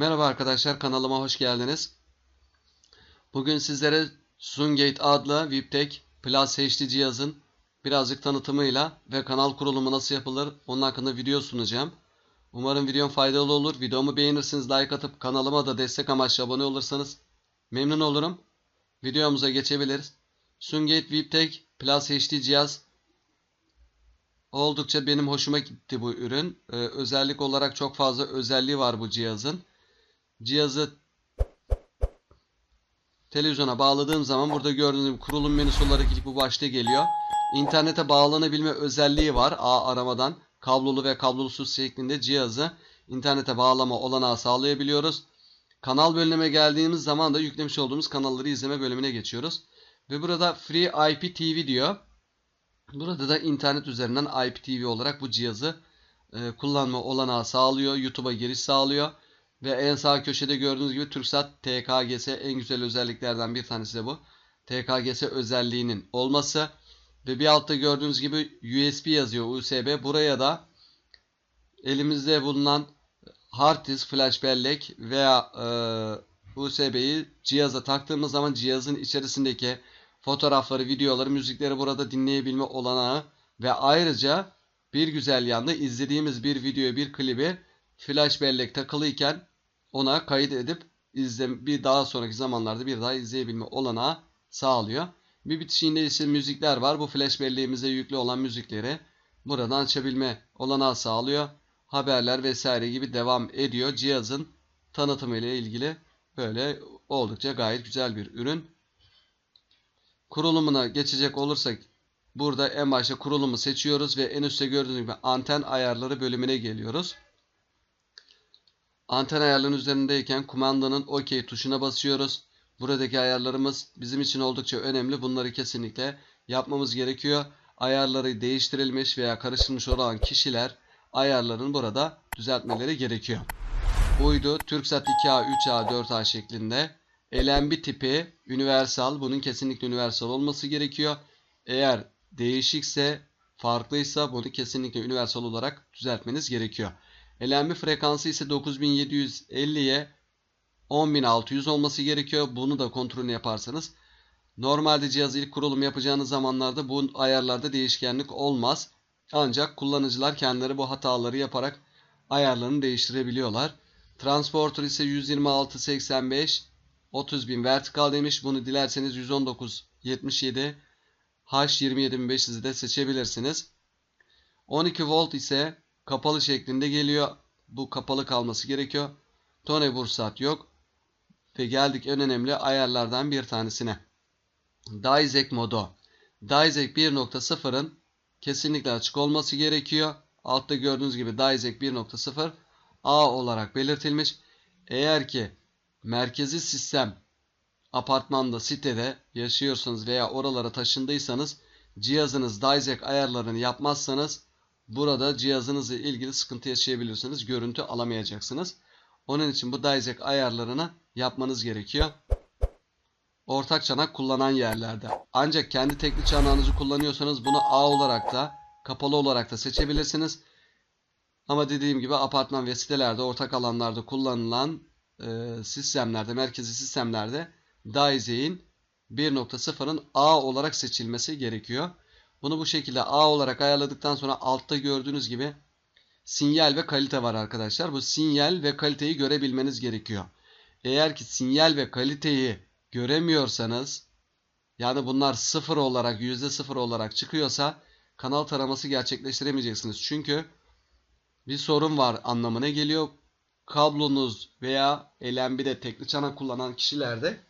Merhaba arkadaşlar kanalıma hoş geldiniz. Bugün sizlere Zoomgate adlı VIPTEK Plus HD cihazın birazcık tanıtımıyla ve kanal kurulumu nasıl yapılır onun hakkında video sunacağım. Umarım videom faydalı olur. Videomu beğenirsiniz, like atıp kanalıma da destek amaçlı abone olursanız memnun olurum. Videomuza geçebiliriz. Zoomgate VIPTEK Plus HD cihaz oldukça benim hoşuma gitti bu ürün. Ee, özellik olarak çok fazla özelliği var bu cihazın. Cihazı televizyona bağladığım zaman burada gördüğünüz kurulum menüsü olarak ilk bu başta geliyor. İnternete bağlanabilme özelliği var ağ aramadan. Kablolu ve kablolusuz şeklinde cihazı internete bağlama olanağı sağlayabiliyoruz. Kanal bölümüne geldiğimiz zaman da yüklemiş olduğumuz kanalları izleme bölümüne geçiyoruz. Ve burada Free IPTV diyor. Burada da internet üzerinden IPTV olarak bu cihazı e, kullanma olanağı sağlıyor. YouTube'a giriş sağlıyor. Ve en sağ köşede gördüğünüz gibi TürkSat TKGS en güzel özelliklerden bir tanesi de bu. TKGS özelliğinin olması. Ve bir altta gördüğünüz gibi USB yazıyor USB. Buraya da elimizde bulunan hard disk, flash bellek veya e, USB'yi cihaza taktığımız zaman cihazın içerisindeki fotoğrafları, videoları, müzikleri burada dinleyebilme olanağı ve ayrıca bir güzel yanda izlediğimiz bir videoyu, bir klibi flash bellek takılıyken ona kayıt edip izle, bir daha sonraki zamanlarda bir daha izleyebilme olanağı sağlıyor. Bir bitişiğinde ise müzikler var. Bu flash belleğimize yüklü olan müzikleri buradan açabilme olanağı sağlıyor. Haberler vesaire gibi devam ediyor. Cihazın tanıtımı ile ilgili böyle oldukça gayet güzel bir ürün. Kurulumuna geçecek olursak burada en başta kurulumu seçiyoruz ve en üstte gördüğünüz gibi anten ayarları bölümüne geliyoruz. Anten ayarlarının üzerindeyken kumandanın OK tuşuna basıyoruz. Buradaki ayarlarımız bizim için oldukça önemli. Bunları kesinlikle yapmamız gerekiyor. Ayarları değiştirilmiş veya karıştırılmış olan kişiler ayarlarını burada düzeltmeleri gerekiyor. Uydu TürkSat 2A, 3A, 4A şeklinde. LNB tipi universal. Bunun kesinlikle universal olması gerekiyor. Eğer değişikse, farklıysa bunu kesinlikle universal olarak düzeltmeniz gerekiyor. LNB frekansı ise 9750'ye 10600 olması gerekiyor. Bunu da kontrolünü yaparsanız. Normalde cihazı ilk kurulum yapacağınız zamanlarda bu ayarlarda değişkenlik olmaz. Ancak kullanıcılar kendileri bu hataları yaparak ayarlarını değiştirebiliyorlar. Transporter ise 126.85 30.000 vertikal demiş. Bunu dilerseniz 119.77 H27500'ü de seçebilirsiniz. 12 volt ise kapalı şeklinde geliyor. Bu kapalı kalması gerekiyor. Tone bursat yok. Ve geldik en önemli ayarlardan bir tanesine. Dizek modu. Dizek 1.0'ın kesinlikle açık olması gerekiyor. Altta gördüğünüz gibi Dizek 1.0 A olarak belirtilmiş. Eğer ki merkezi sistem apartmanda, sitede yaşıyorsanız veya oralara taşındıysanız cihazınız Dizek ayarlarını yapmazsanız burada cihazınızla ilgili sıkıntı yaşayabilirsiniz. Görüntü alamayacaksınız. Onun için bu Dizek ayarlarını yapmanız gerekiyor. Ortak çanak kullanan yerlerde. Ancak kendi tekli çanağınızı kullanıyorsanız bunu A olarak da kapalı olarak da seçebilirsiniz. Ama dediğim gibi apartman ve sitelerde ortak alanlarda kullanılan e, sistemlerde, merkezi sistemlerde Dizek'in 1.0'ın A olarak seçilmesi gerekiyor. Bunu bu şekilde A olarak ayarladıktan sonra altta gördüğünüz gibi sinyal ve kalite var arkadaşlar. Bu sinyal ve kaliteyi görebilmeniz gerekiyor. Eğer ki sinyal ve kaliteyi göremiyorsanız yani bunlar sıfır olarak yüzde sıfır olarak çıkıyorsa kanal taraması gerçekleştiremeyeceksiniz. Çünkü bir sorun var anlamına geliyor. Kablonuz veya LNB'de tekli çanak kullanan kişilerde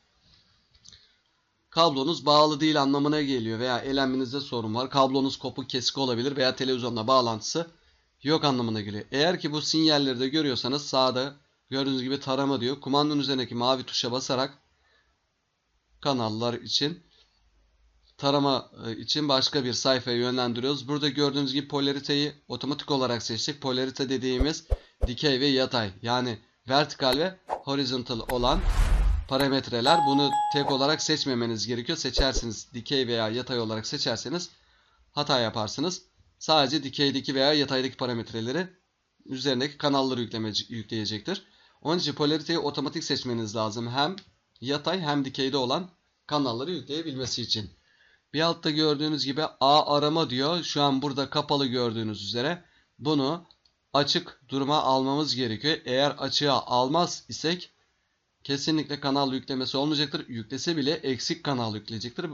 kablonuz bağlı değil anlamına geliyor veya LNB'nizde sorun var. Kablonuz kopuk kesik olabilir veya televizyonla bağlantısı yok anlamına geliyor. Eğer ki bu sinyalleri de görüyorsanız sağda gördüğünüz gibi tarama diyor. Kumandanın üzerindeki mavi tuşa basarak kanallar için tarama için başka bir sayfaya yönlendiriyoruz. Burada gördüğünüz gibi polariteyi otomatik olarak seçtik. Polarite dediğimiz dikey ve yatay yani vertikal ve horizontal olan parametreler. Bunu tek olarak seçmemeniz gerekiyor. Seçersiniz dikey veya yatay olarak seçerseniz hata yaparsınız. Sadece dikeydeki veya yataydaki parametreleri üzerindeki kanalları yükleme, yükleyecektir. Onun için polariteyi otomatik seçmeniz lazım. Hem yatay hem dikeyde olan kanalları yükleyebilmesi için. Bir altta gördüğünüz gibi A arama diyor. Şu an burada kapalı gördüğünüz üzere. Bunu açık duruma almamız gerekiyor. Eğer açığa almaz isek kesinlikle kanal yüklemesi olmayacaktır. Yüklese bile eksik kanal yükleyecektir.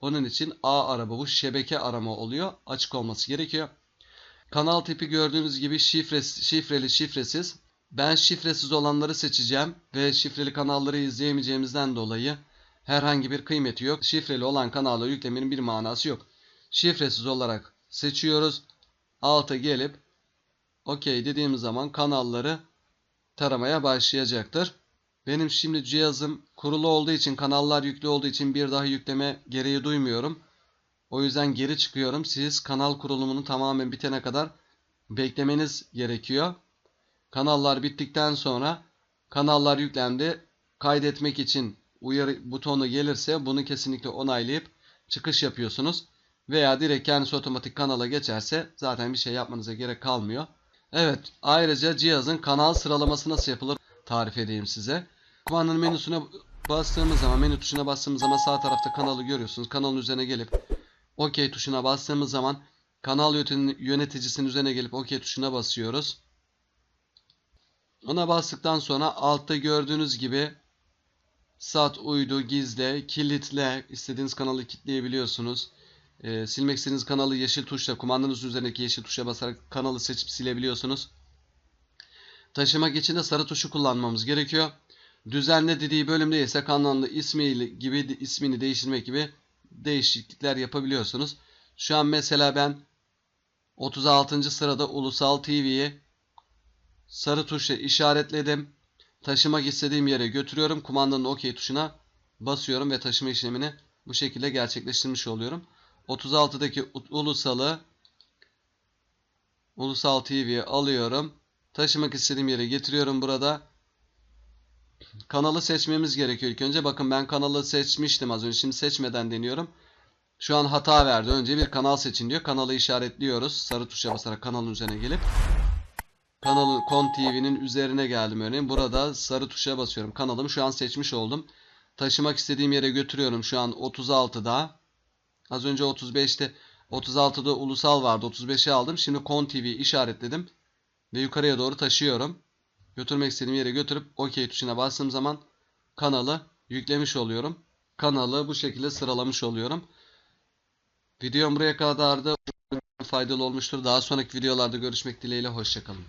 Onun için A arama bu şebeke arama oluyor. Açık olması gerekiyor. Kanal tipi gördüğünüz gibi şifresi, şifreli şifresiz. Ben şifresiz olanları seçeceğim ve şifreli kanalları izleyemeyeceğimizden dolayı herhangi bir kıymeti yok. Şifreli olan kanalları yüklemenin bir manası yok. Şifresiz olarak seçiyoruz. Alta gelip OK dediğimiz zaman kanalları taramaya başlayacaktır. Benim şimdi cihazım kurulu olduğu için kanallar yüklü olduğu için bir daha yükleme gereği duymuyorum. O yüzden geri çıkıyorum. Siz kanal kurulumunu tamamen bitene kadar beklemeniz gerekiyor. Kanallar bittikten sonra kanallar yüklendi. Kaydetmek için uyarı butonu gelirse bunu kesinlikle onaylayıp çıkış yapıyorsunuz. Veya direkt kendisi otomatik kanala geçerse zaten bir şey yapmanıza gerek kalmıyor. Evet ayrıca cihazın kanal sıralaması nasıl yapılır tarif edeyim size. Kumandanın menüsüne bastığımız zaman menü tuşuna bastığımız zaman sağ tarafta kanalı görüyorsunuz. Kanalın üzerine gelip OK tuşuna bastığımız zaman kanal yöneticisinin üzerine gelip OK tuşuna basıyoruz. Ona bastıktan sonra altta gördüğünüz gibi sat, uydu, gizle, kilitle istediğiniz kanalı kilitleyebiliyorsunuz. Ee, silmek istediğiniz kanalı yeşil tuşla kumandanız üzerindeki yeşil tuşa basarak kanalı seçip silebiliyorsunuz. Taşımak için de sarı tuşu kullanmamız gerekiyor. Düzenle dediği bölümde ise kanalın ismi gibi ismini değiştirmek gibi değişiklikler yapabiliyorsunuz. Şu an mesela ben 36. sırada Ulusal TV'yi sarı tuşla işaretledim. Taşımak istediğim yere götürüyorum. Kumandanın OK tuşuna basıyorum ve taşıma işlemini bu şekilde gerçekleştirmiş oluyorum. 36'daki ulusalı Ulusal TV'ye alıyorum. Taşımak istediğim yere getiriyorum burada. Kanalı seçmemiz gerekiyor ilk önce. Bakın ben kanalı seçmiştim az önce. Şimdi seçmeden deniyorum. Şu an hata verdi. Önce bir kanal seçin diyor. Kanalı işaretliyoruz. Sarı tuşa basarak kanalın üzerine gelip. Kanalın Kon TV'nin üzerine geldim örneğin. Burada sarı tuşa basıyorum. Kanalımı şu an seçmiş oldum. Taşımak istediğim yere götürüyorum. Şu an 36'da. Az önce 35'te 36'da ulusal vardı. 35'e aldım. Şimdi Kon TV işaretledim. Ve yukarıya doğru taşıyorum. Götürmek istediğim yere götürüp OK tuşuna bastığım zaman kanalı yüklemiş oluyorum. Kanalı bu şekilde sıralamış oluyorum. Videom buraya kadardı. Faydalı olmuştur. Daha sonraki videolarda görüşmek dileğiyle. Hoşçakalın.